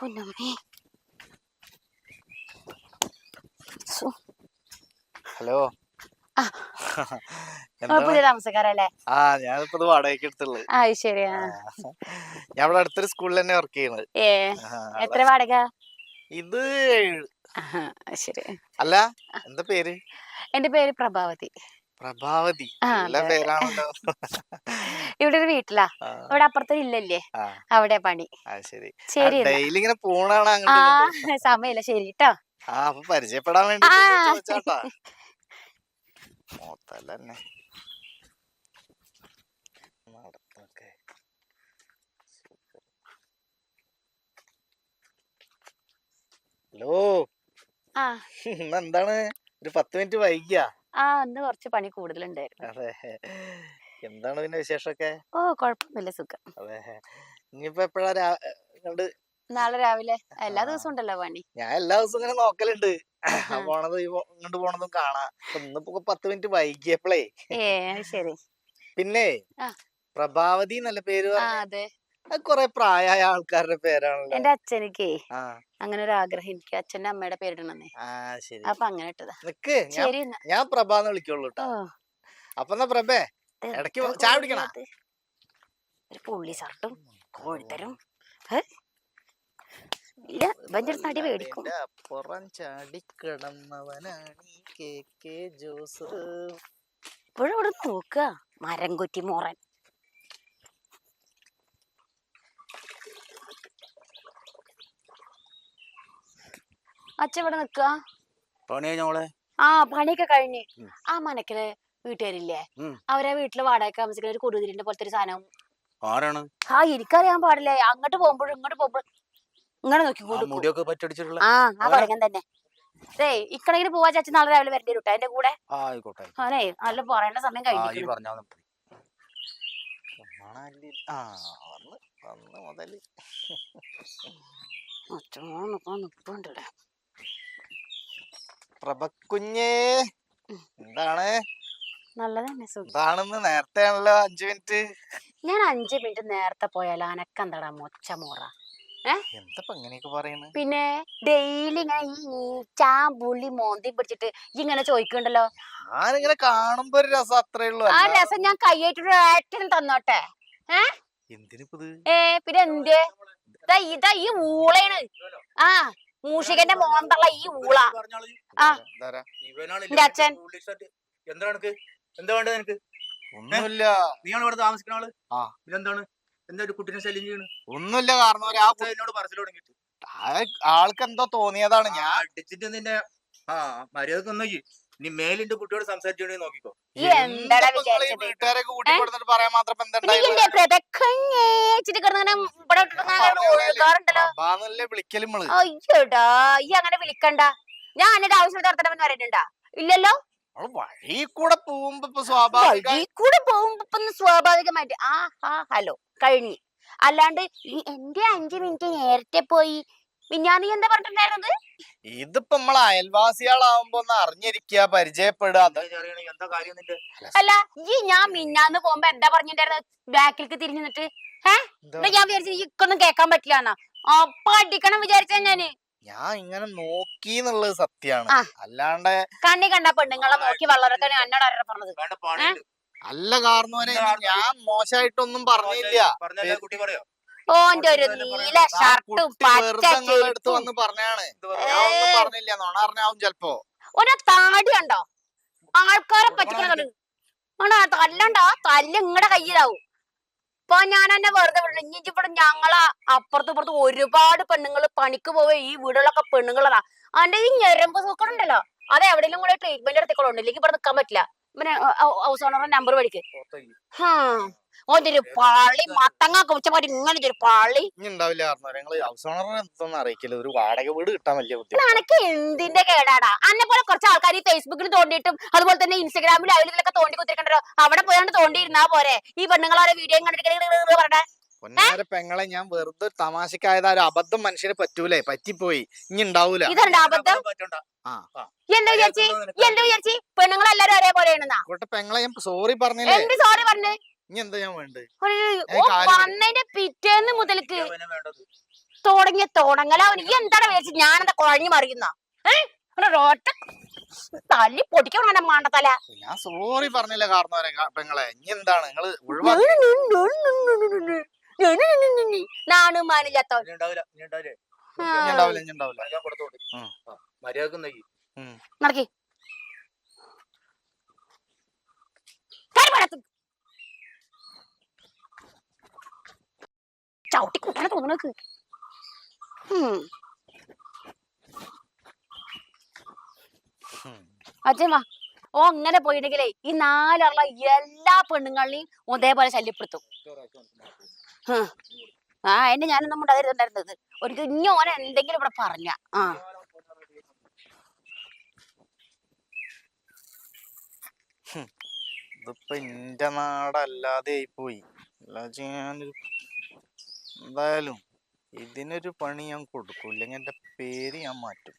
പൊന്നമ്മേ. Hello. പുതിയ താമസക്കാരല്ലേ? ആ ഞാനിപ്പോ ഇത് വാടകയ്ക്ക് എടുത്തുള്ളത് ആ ശരിയാ ഞാൻ ഇവിടെ അടുത്തൊരു സ്കൂളിൽ തന്നെ വർക്ക് ചെയ്യുന്നത്. ഏ എത്ര വാടക? ഇത് ശരി. അല്ല എന്താ പേര്? എന്റെ പേര് പ്രഭാവതി. പ്രഭാവതി. പേരാണല്ലോ. ഇവിടെ ഒരു വീട്ടിലാ ഇവിടെ അപ്പുറത്ത് ഇല്ലല്ലേ? അവിടെ പണി. ശരി. ശരി എന്നാ. ഡെയിലി ഇങ്ങനെ പോണാണ് ആ അങ്ങോട്ട് സമയല്ല ശരി കേട്ടോ ആ അപ്പൊ പരിചയപ്പെടാൻ വേണ്ടി മോത്തല്ലേ ഹലോ. എന്താണ് ഒരു പത്ത് മിനിറ്റ് വൈകിയാ? ആ അന്ന് കുറച്ച് പണി കൂടുതലുണ്ടായിരുന്നു. അതെ. എന്താണ് പിന്നെ വിശേഷമൊക്കെ? ഓ കുഴപ്പമില്ല സുഖം. അതെ. ഇനിയിപ്പോ എപ്പോഴാ കണ്ട് നാളെ രാവിലെ. എല്ലാ ദിവസവും ഉണ്ടല്ലോ പണി. ഞാൻ എല്ലാ ദിവസവും ഇങ്ങനെ നോക്കലുണ്ട്. പോണത് ഇങ്ങോട്ട് പോണതും കാണാം. ഇന്നിപ്പോ പത്ത് മിനിറ്റ് വൈകിയപ്പോഴേ ശരി. പിന്നെ. പ്രഭാവതി നല്ല പേര് അതെ. കൊറേ പ്രായമായ ആൾക്കാരുടെ പേരാണല്ലോ. എന്റെ അച്ഛനിക്കേ. അങ്ങനെ ഒരു ആഗ്രഹം എനിക്ക് അച്ഛന്റെ അമ്മയുടെ പേരിടണമെന്നേ അപ്പൊ അങ്ങനെ ഇട്ടതാ. ഞാൻ പ്രഭാന്ന് വിളിക്കുള്ളൂ കേട്ടോ അപ്പൊ എന്നാ പ്രഭേ. ഇടയ്ക്ക് ചായ കുടിക്കണ? ഒരു പുള്ളി ഷർട്ടും കോഴിത്തരും? ഇല്ല ഇവന്റെ അടുത്ത് അടി മേടിക്കും. പുറം ചാടി കിടന്നവനാണ് കെ കെ ജോസഫ് ഇപ്പോഴും ഇവിടെ നോക്കുക മരം കൊറ്റി മോറൻ. അച്ഛ ഇവിടെ നിക്കുക പണി കഴിഞ്ഞോളെ ആ പണിയൊക്കെ കഴിഞ്ഞ്. ആ മനക്കിൽ വീട്ടുകാരില്ലേ? അവരാ വീട്ടിൽ വാടക താമസിക്കുന്ന ഒരു കുടുതിരിന്റെ പോലത്തെ ഒരു സാധനം. ആരാണ്? ആ എനിക്കറിയാൻ പാടില്ല. അങ്ങോട്ട് പോകുമ്പോഴും ഇങ്ങോട്ട് പോകുമ്പോഴും ഇങ്ങനെ നോക്കി ആ മുടിയൊക്കെ പറ്റടിച്ചിട്ടുള്ള ആ അവരെ- തന്നെ. ദേ ഇക്കണെങ്കിലും പോവാ ചാച്ചി. നാളെ രാവിലെ വരേണ്ടി വരും എന്റെ കൂടെ? അതെ അവനെ നല്ല പറയേണ്ട സമയം കഴിഞ്ഞു പ്രഭക്കുഞ്ഞേ എന്താണ്? സുഖം. എന്താണെന്ന് നേരത്തെ ആണല്ലോ അഞ്ചു മിനിറ്റ്. ഞാൻ അഞ്ചു മിനിറ്റ് നേരത്തെ പോയാൽ അനക്കെന്താടാ മൊച്ച മോറ? എന്തപ്പ ഇങ്ങനെയൊക്കെ പറയുന്നത് പിന്നെ ഡെയിലി ഇങ്ങനെ ഈ ഈച്ചാ പുള്ളി മോന്തി പിടിച്ചിട്ട് ഈ ഇങ്ങനെ ചോദിക്കണ്ടല്ലോ ഞാനിങ്ങനെ കാണുമ്പോ ഒരു രസം അത്രേ ഉള്ളൂ ആ രസം ഞാൻ കൈയായിട്ടൊരു ഏട്ടനും തന്നോട്ടെ. എന്തിനിപ്പത്? ഏ പിന്നെ എന്തേ? ഇതാ ഇതാ ഈ ഊളയാണ് ആ മൂഷികന്റെ മോന്തള്ള ഈ ഊള. ആ. ഇതാരാ? ഇവനാണ് എന്റെ അച്ഛൻ. എന്താണ് എന്താ വേണ്ടത് നിനക്ക്? ഒന്നുമില്ല. നീയാണ് ഇവിടെ താമസിക്കുന്ന ആൾ ആ. ഇതെന്താണ്? എന്താ ഒരു കുട്ടിനെ ശല്യം ചെയ്യണ്? ഒന്നുമില്ല കാരണം ആ എന്നോട് പറച്ചിൽ തുടങ്ങിട്ട് ആ- ആൾക്ക് എന്തോ തോന്നിയതാണ് ഞാൻ. അടിച്ചിട്ട് നിന്റെ ആ മര്യാദയ്ക്ക് നോക്കി. നീ മേലിന്റെ കുട്ടിയോട് സംസാരിച്ചോണ്ടി നോക്കിക്കോ. വീട്ടുകാരൊക്കെ പറയാൻ മാത്രം പ്രഭാന്നല്ലേ അയ്യോടാ ഈ അങ്ങനെ വിളിക്കണ്ട. ഞാൻ എന്നിട്ട് ആവശ്യം നടത്തണമെന്ന് പറയുന്നുണ്ടാ ഇല്ലല്ലോ? നമ്മൾ വഴി കൂടെ പോകുമ്പോ ഇപ്പൊ സ്വാഭാവിക വഴി കൂടെ പോകുമ്പോ സ്വാഭാവികമായിട്ട് ആ ഹാ ഹലോ കഴിഞ്ഞു. അല്ലാണ്ട് ഈ എന്റെ അഞ്ചു മിനിറ്റ് നേരത്തെ പോയി. പിന്നെ നീ എന്താ പറഞ്ഞിട്ടുണ്ടായിരുന്നത്? ഇതിപ്പോ നമ്മളെ അയൽവാസികളാവുമ്പോ ഒന്ന് അറിഞ്ഞിരിക്കുക പരിചയപ്പെടുക. അത് എന്താ അറിയണെങ്കിൽ എന്താ കാര്യം നിന്റെ? അല്ല ഈ ഞാൻ മിന്നാന്ന് പോകുമ്പോ എന്താ പറഞ്ഞിട്ടുണ്ടായിരുന്നത്? ബാക്കിലേക്ക് തിരിഞ്ഞു നിന്നിട്ട് എന്താ? ഞാൻ വിചാരിച്ചു ഇക്കൊന്നും കേക്കാൻ പറ്റില്ല എന്നാ അപ്പൊ അടിക്കണം വിചാരിച്ച ഞാൻ. ഞാൻ ഇങ്ങനെ നോക്കി എന്നുള്ളത് സത്യാണ്. അല്ലാണ്ട് കണ്ണി കണ്ട പെണ്ണുങ്ങളെ നോക്കി വളർത്താൻ എന്നോട് പറഞ്ഞത്? അല്ല കാരണവരെ എന്താ ഞാൻ മോശമായിട്ടൊന്നും പറഞ്ഞില്ല. പറഞ്ഞ കുട്ടി പറയോ? ഓന്റെ ഒരു നീല ഷർട്ടും ചെരുപ്പും വന്ന് പറഞ്ഞാണ്. ഞാൻ ഒന്നും പറഞ്ഞില്ല. നോണ അറിഞ്ഞാവും ചെലപ്പോ. ഒരു താടി ഉണ്ടോ ആൾക്കാരെ പറ്റിക്കണ ആണോ തല്ലണ്ട. തല്ല് ഇങ്ങടെ കയ്യിലാവും. ഇപ്പൊ ഞാൻ എന്നെ വെറുതെ വിടണം. ഇനി ഇവിടെ ഞങ്ങളെ അപ്പുറത്തും ഇപ്പുറത്തും ഒരുപാട് പെണ്ണുങ്ങൾ പണിക്ക് പോവേ ഈ വീടുകളൊക്കെ പെണ്ണുങ്ങളതാ. അന്റെ ഈ ഞെരമ്പ് സൂക്കടുണ്ടല്ലോ. അത് കൂടെ ട്രീറ്റ്മെന്റ് എടുത്തേക്കോളുണ്ട് ഇല്ലെങ്കിൽ ഇവിടെ നിൽക്കാൻ പറ്റില്ല. ഹൗസ് ഓണറുടെ നമ്പർ പഠിക്ക് പുറത്തേക്ക്. ഓന്റെ പള്ളി മത്തങ്ങ കുറിച്ചമാരി ഇങ്ങനെ ഒരു പള്ളി അനക്ക് എന്തിന്റെ കേടാടാ? അന്നെ പോലെ കുറച്ച് ആൾക്കാർ ഈ ഫേസ്ബുക്കിൽ തോണ്ടിയിട്ടും അതുപോലെ തന്നെ ഇൻസ്റ്റാഗ്രാമിൽ അതിലൊക്കെ തോണ്ടി കുത്തിരിക്കണ്ടോ അവിടെ പോയാണ്ട് തോണ്ടിയിരുന്നാ പോരെ. ഈ പെണ്ണുങ്ങളെ വീഡിയോ കണ്ടിട്ട് പറഞ്ഞേ. പൊന്നാര പെങ്ങളെ ഞാൻ വെറുതെ തമാശക്കായതാ ഒരു അബദ്ധം മനുഷ്യന് പറ്റൂലേ പറ്റിപ്പോയി ഇനി ഉണ്ടാവൂല പെണ്ണുങ്ങളെല്ലാരും ഒരേപോലെയാണെന്നാ പെങ്ങളെ ഞാൻ സോറി പറഞ്ഞില്ലേ? എന്ത് സോറി പറഞ്ഞു? ഇനി എന്താ ഞാൻ വേണ്ടത്? ഓ വന്നതിന്റെ പിറ്റേന്ന് മുതൽക്ക് അവനെ തുടങ്ങിയ തുടങ്ങലാവൻ. ഈ എന്താണ് വിചാരിച്ചു? ഞാനെന്താ കുഴഞ്ഞു മറിയുന്ന? തല്ലി പൊടിക്കണം മാണ്ടത്തല. ഞാൻ സോറി പറഞ്ഞില്ല കാരണവരെ പെങ്ങളെ. ഇനി എന്താണ്? നിങ്ങൾ ഒഴിവാക്കി നാണ് മാനില്ലാത്ത ഇനി ഉണ്ടാവില്ല ഇനി ഉണ്ടാവില്ലേ ഇനി ഉണ്ടാവില്ല ഇനി ഉണ്ടാവില്ല ഞാൻ കൊടുത്തോണ്ട് ഉം. മര്യാദയ്ക്ക് നോക്കി നടക്കി. ചവിട്ടി തോന്നണക്ക് അച്ഛമ്മ ഓ അങ്ങനെ പോയിട്ടെങ്കിലേ ഈ നാലുള്ള എല്ലാ പെണ്ണുങ്ങളെയും ഒതേപോലെ ശല്യപ്പെടുത്തും. ആ എന്നെ ഞാനൊന്നും ഉണ്ടായിരുന്നുണ്ടായിരുന്നത് ഇനി ഓനെ എന്തെങ്കിലും ഇവിടെ പറഞ്ഞ. ആ. ഇതിപ്പോ എന്റെ നാടല്ലാതെ പോയി. അല്ലാതെ ഞാനൊരു എന്തായാലും ഇതിനൊരു പണി ഞാൻ കൊടുക്കും ഇല്ലെങ്കിൽ എന്റെ പേര് ഞാൻ മാറ്റും.